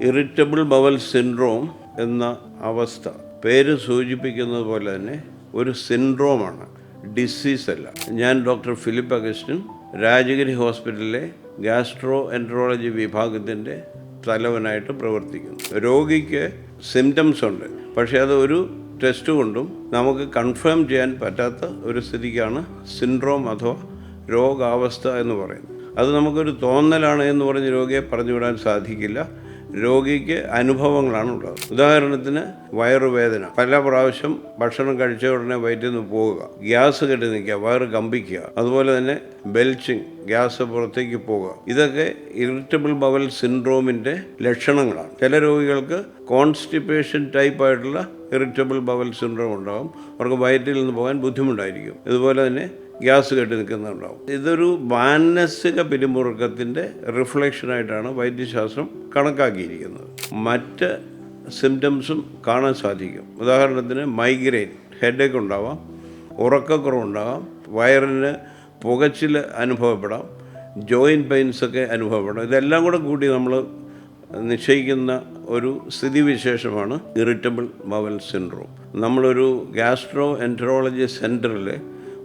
Irritable bowel syndrome എന്ന അവസ്ഥ. പേര് സൂചിപ്പിക്കുന്നത് പോലെ തന്നെ ഒരു സിൻഡ്രോമാണ് ഡിസീസ് അല്ല. ഞാൻ ഡോക്ടർ ഫിലിപ്പ് അഗസ്റ്റിൻ രാജഗിരി ഹോസ്പിറ്റലിലെ ഗ്യാസ്ട്രോ എൻട്രോളജി വിഭാഗത്തിന്റെ തലവനായിട്ട് പ്രവർത്തിക്കുന്നു. രോഗിക്ക് സിംറ്റംസ് ഉണ്ട്. പക്ഷേ അത് ഒരു ടെസ്റ്റ് കൊണ്ടും നമുക്ക് കൺഫേം ചെയ്യാൻ പറ്റാത്ത ഒരു സ്ഥിതിക്കാണ് സിൻഡ്രോം അഥവാ രോഗാവസ്ഥ എന്ന് പറയുന്നത്. അത് നമുക്കൊരു തോന്നലാണ് എന്ന് പറഞ്ഞ് രോഗിയെ പറഞ്ഞു വിടാൻ സാധിക്കില്ല. രോഗിക്ക് അനുഭവങ്ങളാണ് ഉള്ളത് ഉദാഹരണത്തിന് വയറുവേദന. പല പ്രാവശ്യം ഭക്ഷണം കഴിച്ച ഉടനെ വയറ്റിൽ നിന്ന് പോവുക. ഗ്യാസ് കെട്ടി നിൽക്കുക വയറ് കമ്പിക്കുക. അതുപോലെ തന്നെ ബെൽച്ചിങ് ഗ്യാസ് പുറത്തേക്ക് പോവുക. ഇതൊക്കെ ഇറിറ്റബിൾ ബവൽ സിൻഡ്രോമിന്റെ ലക്ഷണങ്ങളാണ്. ചില രോഗികൾക്ക് കോൺസ്റ്റിപ്പേഷൻ ടൈപ്പ് ആയിട്ടുള്ള ഇറിറ്റബിൾ ബവൽ സിൻഡ്രോം ഉണ്ടാകും അവർക്ക് വയറ്റിൽ നിന്ന് പോകാൻ ബുദ്ധിമുട്ടായിരിക്കും. ഇതുപോലെ തന്നെ ഗ്യാസ് കെട്ടി നിൽക്കുന്നുണ്ടാവും. ഇതൊരു മാനസിക പിരിമുറുക്കത്തിന്റെ റിഫ്ലക്ഷനായിട്ടാണ് വൈദ്യശാസ്ത്രം കണക്കാക്കിയിരിക്കുന്നത്. മറ്റ് സിംറ്റംസും കാണാൻ സാധിക്കും. ഉദാഹരണത്തിന് മൈഗ്രെയിൻ ഹെഡേക്ക് ഉണ്ടാവാം ഉറക്കക്കുറവുണ്ടാകാം വയറിന് പുകച്ചിൽ അനുഭവപ്പെടാം ജോയിന്റ് പെയിൻസൊക്കെ അനുഭവപ്പെടാം. ഇതെല്ലാം കൂടെ കൂടി നമ്മൾ നിശ്ചയിക്കുന്ന ഒരു സ്ഥിതിവിശേഷമാണ് ഇറിറ്റബിൾ ബവൽ സിൻഡ്രോം. നമ്മളൊരു ഗ്യാസ്ട്രോ എൻട്രോളജി സെന്ററിൽ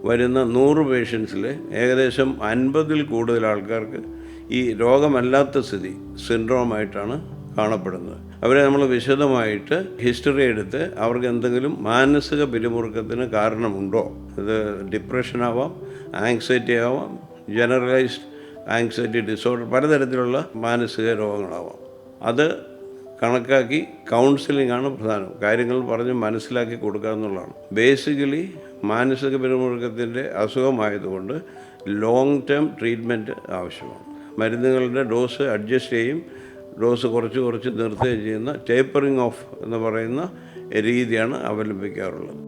വരുന്ന നൂറ് പേഷ്യൻസിൽ ഏകദേശം അൻപതിൽ കൂടുതൽ ആൾക്കാർക്ക് ഈ രോഗമല്ലാത്ത സ്ഥിതി സിൻഡ്രോമായിട്ടാണ് കാണപ്പെടുന്നത്. അവരെ നമ്മൾ വിശദമായിട്ട് ഹിസ്റ്ററി എടുത്ത് അവർക്ക് എന്തെങ്കിലും മാനസിക പിരിമുറുക്കത്തിന് കാരണമുണ്ടോ? അത് ഡിപ്രഷൻ ആവാം ആങ്സൈറ്റി ആവാം ജനറലൈസ്ഡ് ആങ്സൈറ്റി ഡിസോർഡർ പലതരത്തിലുള്ള മാനസിക രോഗങ്ങളാവാം. അത് കണക്കാക്കി കൗൺസിലിംഗ് ആണ് പ്രധാനം. കാര്യങ്ങൾ പറഞ്ഞ് മനസ്സിലാക്കി കൊടുക്കുക എന്നുള്ളതാണ് ബേസിക്കലി മാനസിക പിരിമുറുക്കത്തിന്റെ അസുഖമായതുകൊണ്ട് ലോങ് ടേം ട്രീറ്റ്മെന്റ് ആവശ്യമാണ്. മരുന്നുകളുടെ ഡോസ് അഡ്ജസ്റ്റ് ചെയ്യും ഡോസ് കുറച്ച് കുറച്ച് നിർത്തുകയും ചെയ്യുന്ന ടേപ്പറിങ് ഓഫ് എന്ന് പറയുന്ന രീതിയാണ് അവലംബിക്കാറുള്ളത്.